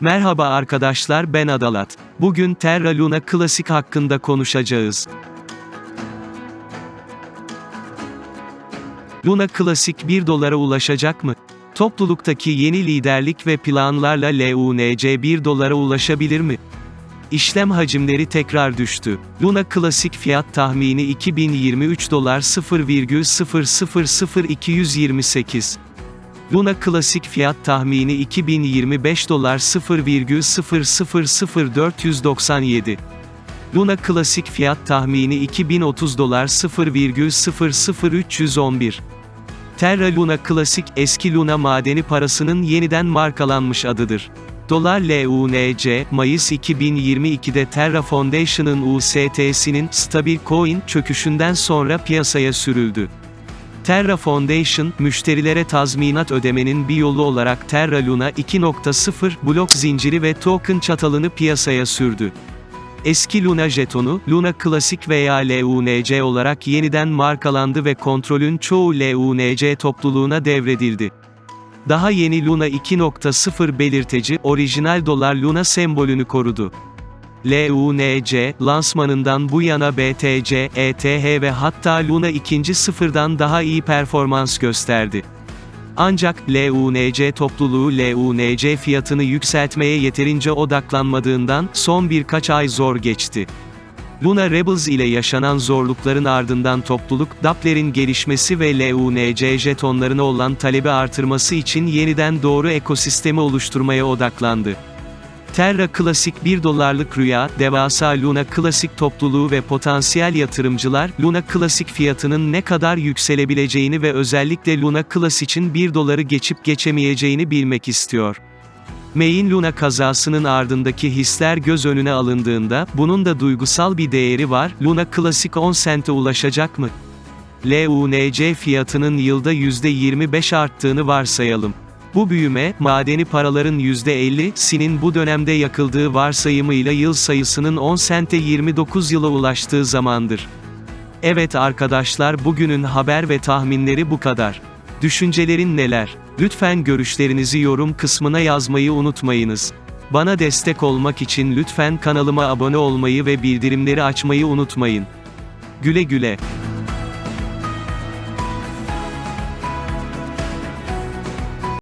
Merhaba arkadaşlar ben Adalat. Bugün Terra Luna Classic hakkında konuşacağız. Luna Classic 1 dolara ulaşacak mı? Topluluktaki yeni liderlik ve planlarla LUNC 1 dolara ulaşabilir mi? İşlem hacimleri tekrar düştü. Luna Classic fiyat tahmini 2023 dolar 0,000228. Luna Classic fiyat tahmini 2025 dolar 0,000497. Luna Classic fiyat tahmini 2030 dolar 0,00311. Terra Luna Classic eski Luna madeni parasının yeniden markalanmış adıdır. Dolar LUNC, Mayıs 2022'de Terra Foundation'ın UST'sinin stabil coin çöküşünden sonra piyasaya sürüldü. Terra Foundation, müşterilere tazminat ödemenin bir yolu olarak Terra Luna 2.0 blok zinciri ve token çatalını piyasaya sürdü. Eski Luna jetonu, Luna Classic veya LUNC olarak yeniden markalandı ve kontrolün çoğu LUNC topluluğuna devredildi. Daha yeni Luna 2.0 belirteci, orijinal dolar Luna sembolünü korudu. LUNC, lansmanından bu yana BTC, ETH ve hatta Luna 2. sıfırdan daha iyi performans gösterdi. Ancak, LUNC topluluğu LUNC fiyatını yükseltmeye yeterince odaklanmadığından, son birkaç ay zor geçti. Luna Rebels ile yaşanan zorlukların ardından topluluk, Doppler'in gelişmesi ve LUNC jetonlarına olan talebi artırması için yeniden doğru ekosistemi oluşturmaya odaklandı. Terra Classic 1 dolarlık rüya, devasa Luna Classic topluluğu ve potansiyel yatırımcılar, Luna Classic fiyatının ne kadar yükselebileceğini ve özellikle Luna Classic'in 1 doları geçip geçemeyeceğini bilmek istiyor. May'in Luna kazasının ardındaki hisler göz önüne alındığında, bunun da duygusal bir değeri var, Luna Classic 10 sente ulaşacak mı? LUNC fiyatının yılda %25 arttığını varsayalım. Bu büyüme, madeni paraların %50'sinin bu dönemde yakıldığı varsayımıyla yıl sayısının 10 sente 29 yıla ulaştığı zamandır. Evet arkadaşlar bugünün haber ve tahminleri bu kadar. Düşüncelerin neler? Lütfen görüşlerinizi yorum kısmına yazmayı unutmayınız. Bana destek olmak için lütfen kanalıma abone olmayı ve bildirimleri açmayı unutmayın. Güle güle.